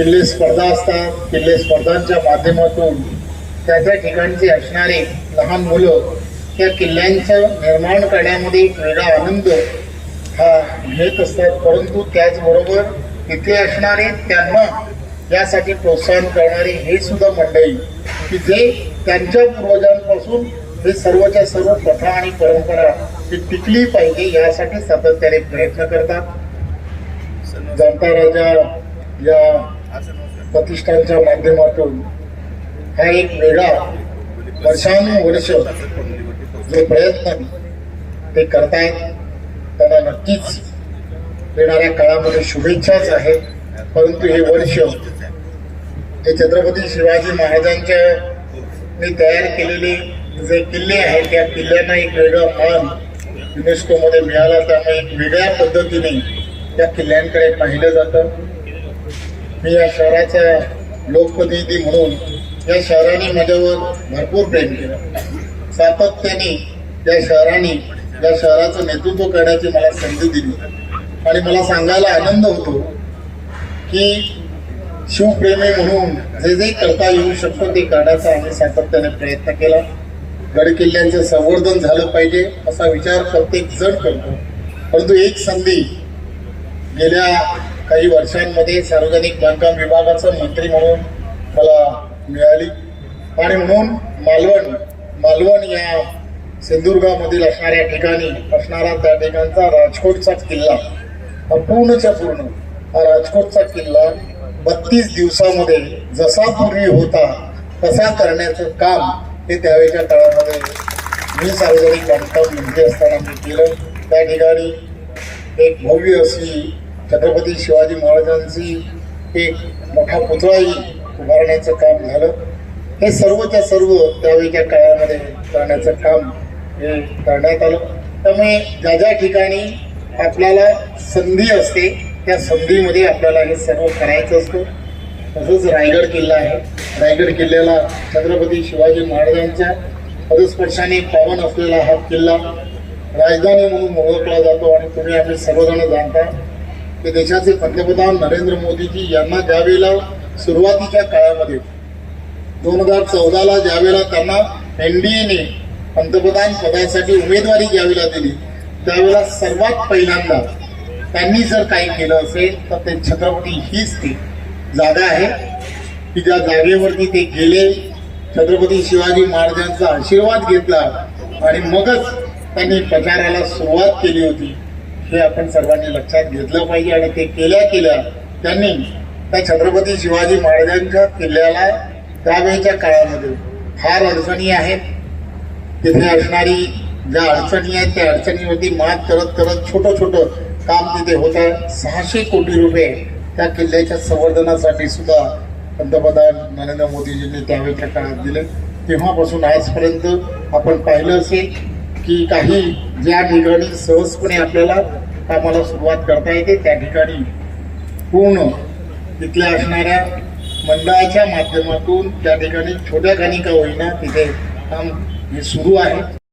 किल्ले स्पर्धा असतात किल्ले स्पर्धांच्या माध्यमातून त्या त्या ठिकाणचे असणारे लहान मुलं त्या किल्ल्यांचं निर्माण करण्यामध्ये एक वेगळा आनंद हा घेत असतात. परंतु त्याचबरोबर तिथे असणारे त्यांना यासाठी प्रोत्साहन करणारे हे सुद्धा मंडळी की जे त्यांच्या पूर्वजांपासून हे सर्वच्या सर्व प्रथा आणि परंपरा ती टिकली पाहिजे यासाठी सातत्याने प्रयत्न करतात. जनता राजा या प्रतिष्ठानच्या माध्यमातून हा एक वेगळा वर्षानुवर्ष जे प्रयत्न ते करतायत त्यांना नक्कीच येणाऱ्या काळामध्ये शुभेच्छाच आहेत. परंतु हे वर्ष हे छत्रपती शिवाजी महाराजांच्या मी तयार केलेले जे किल्ले आहेत त्या किल्ल्यांना एक वेगळा मान युनेस्कोमध्ये मिळाला. त्यामुळे एक वेगळ्या पद्धतीने त्या किल्ल्यांकडे पाहिलं जातं. मी या शहराचा लोकप्रतिनिधी म्हणून या शहराने माझ्यावर भरपूर प्रेम केलं. सातत्याने या शहराने या शहराचं नेतृत्व करण्याची मला संधी दिली. आणि मला सांगायला आनंद होतो की शिवप्रेमी म्हणून जे जे करता येऊ शकतो ते करण्याचा आम्ही सातत्याने प्रयत्न केला. गडकिल्ल्यांचं संवर्धन झालं पाहिजे असा विचार प्रत्येक जण करतो. परंतु एक संधी गेल्या काही वर्षांमध्ये सार्वजनिक बांधकाम विभागाचं मंत्री म्हणून मला मिळाली. आणि म्हणून मालवण मालवण या सिंधुदुर्गामधील असणाऱ्या ठिकाणी असणारा त्या ठिकाणचा राजकोटचा किल्ला हा पूर्णच्या पूर्ण हा राजकोटचा किल्ला बत्तीस दिवसामध्ये जसा पूर्वी होता तसा करण्याचं काम हे त्यावेळेच्या काळामध्ये मी सार्वजनिक बांधकाम मंत्री असताना मी केलं. त्या ठिकाणी एक भव्य अशी छत्रपती शिवाजी महाराजांची एक मोठा पुतळाही उभारण्याचं काम झालं. हे सर्वच्या सर्व त्यावेळीच्या काळामध्ये करण्याचं काम हे करण्यात आलं. त्यामुळे ज्या ज्या ठिकाणी आपल्याला संधी असते त्या संधीमध्ये आपल्याला हे सर्व करायचं असतं. तसंच रायगड किल्ला आहे. रायगड किल्ल्याला छत्रपती शिवाजी महाराजांच्या पदस्पर्शाने पावन असलेला हा किल्ला राजधानी म्हणून ओळखला जातो आणि तुम्ही आम्ही सर्वजण जाणता. ते देशाचे पंतप्रधान नरेंद्र मोदीजी यांना ज्यावेळेला सुरुवातीच्या काळामध्ये दोन हजार चौदाला ज्यावेळेला त्यांना एनडीएने पंतप्रधान पदासाठी उमेदवारी ज्यावेळेला दिली त्यावेळेला सर्वात पहिल्यांदा त्यांनी जर काही केलं असेल तर ते छत्रपती हीच ती जागा आहे. की ज्या जागेवरती ते गेले छत्रपती शिवाजी महाराजांचा आशीर्वाद घेतला आणि मगच त्यांनी प्रचाराला सुरुवात केली होती. हे आपण सर्वांनी लक्षात घेतलं पाहिजे आणि ते केल्या केल्या त्यांनी त्या छत्रपती शिवाजी महाराजांच्या किल्ल्याला त्यावेळेच्या काळामध्ये फार अडचणी आहेत. तिथे असणारी ज्या अडचणी आहेत त्या अडचणीवरती मात करत करत छोटं छोटं काम तिथे होत आहे. सहाशे कोटी रुपये त्या किल्ल्याच्या संवर्धनासाठी सुद्धा पंतप्रधान नरेंद्र मोदीजींनी त्यावेळेच्या काळात दिले. तेव्हापासून आजपर्यंत आपण पाहिलं असेल की काही ज्या ठिकाणी सहजपणे आपल्याला कामाला सुरुवात करता येते त्या ठिकाणी पूर्ण तिथल्या असणाऱ्या मंडळाच्या माध्यमातून त्या ठिकाणी छोट्या खाणी का होईना तिथे काम हे सुरू आहे.